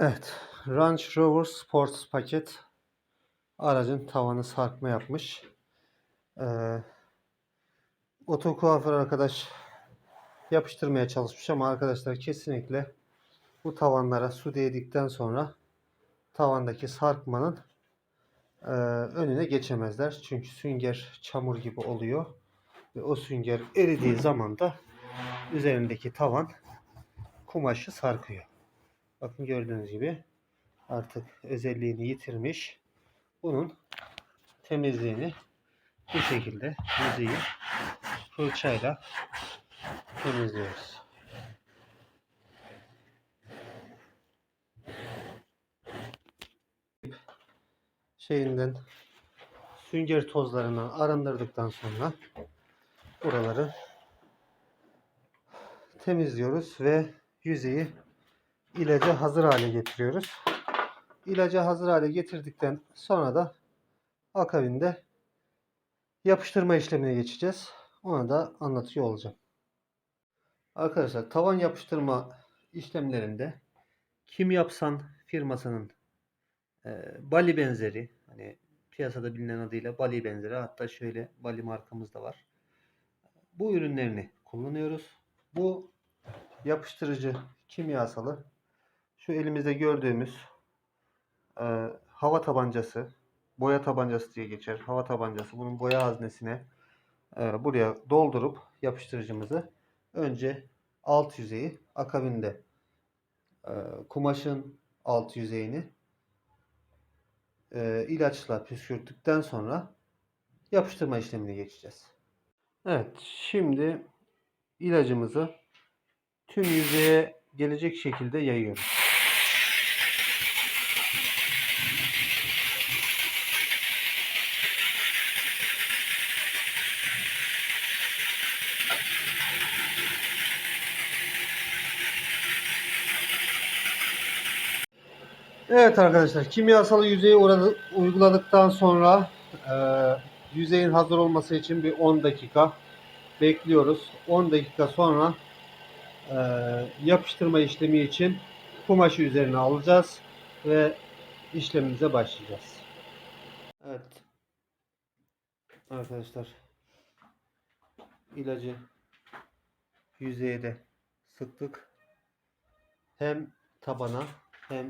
Evet. Range Rover Sports paket aracın tavanı sarkma yapmış. Ee, oto kuaför arkadaş yapıştırmaya çalışmış ama arkadaşlar kesinlikle bu tavanlara su değdikten sonra tavandaki sarkmanın e, önüne geçemezler. Çünkü sünger çamur gibi oluyor. Ve o sünger eridiği zaman da üzerindeki tavan kumaşı sarkıyor. Bakın gördüğünüz gibi artık özelliğini yitirmiş. Bunun temizliğini bu şekilde yüzeyi fırçayla temizliyoruz. Şeyinden sünger tozlarından arındırdıktan sonra buraları temizliyoruz ve yüzeyi ilaca hazır hale getiriyoruz. İlacı hazır hale getirdikten sonra da akabinde yapıştırma işlemine geçeceğiz. Ona da anlatıyor olacağım. Arkadaşlar tavan yapıştırma işlemlerinde Kim Yapsan firmasının e, Bali benzeri hani piyasada bilinen adıyla Bali benzeri hatta şöyle Bali markamız da var. Bu ürünlerini kullanıyoruz. Bu yapıştırıcı kimyasalı şu elimizde gördüğümüz e, hava tabancası, boya tabancası diye geçer. Hava tabancası. Bunun boya haznesine e, buraya doldurup yapıştırıcımızı önce alt yüzeyi akabinde e, kumaşın alt yüzeyini e, ilaçla püskürttükten sonra yapıştırma işlemine geçeceğiz. Evet, şimdi ilacımızı tüm yüzeye gelecek şekilde yayıyoruz. Evet arkadaşlar kimyasal yüzeyi uğradı- uyguladıktan sonra e, yüzeyin hazır olması için bir 10 dakika bekliyoruz. 10 dakika sonra e, yapıştırma işlemi için kumaşı üzerine alacağız ve işlemimize başlayacağız. Evet. Arkadaşlar ilacı yüzeye de sıktık. Hem tabana hem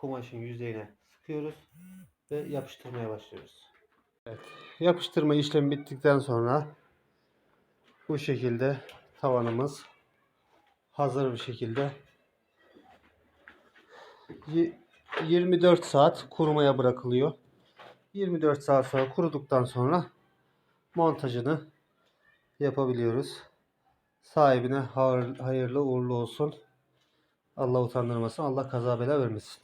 kumaşın yüzeyine sıkıyoruz ve yapıştırmaya başlıyoruz. Evet, yapıştırma işlemi bittikten sonra bu şekilde tavanımız hazır bir şekilde y- 24 saat kurumaya bırakılıyor. 24 saat sonra kuruduktan sonra montajını yapabiliyoruz. Sahibine hayır- hayırlı uğurlu olsun. Allah utandırmasın. Allah kaza bela vermesin.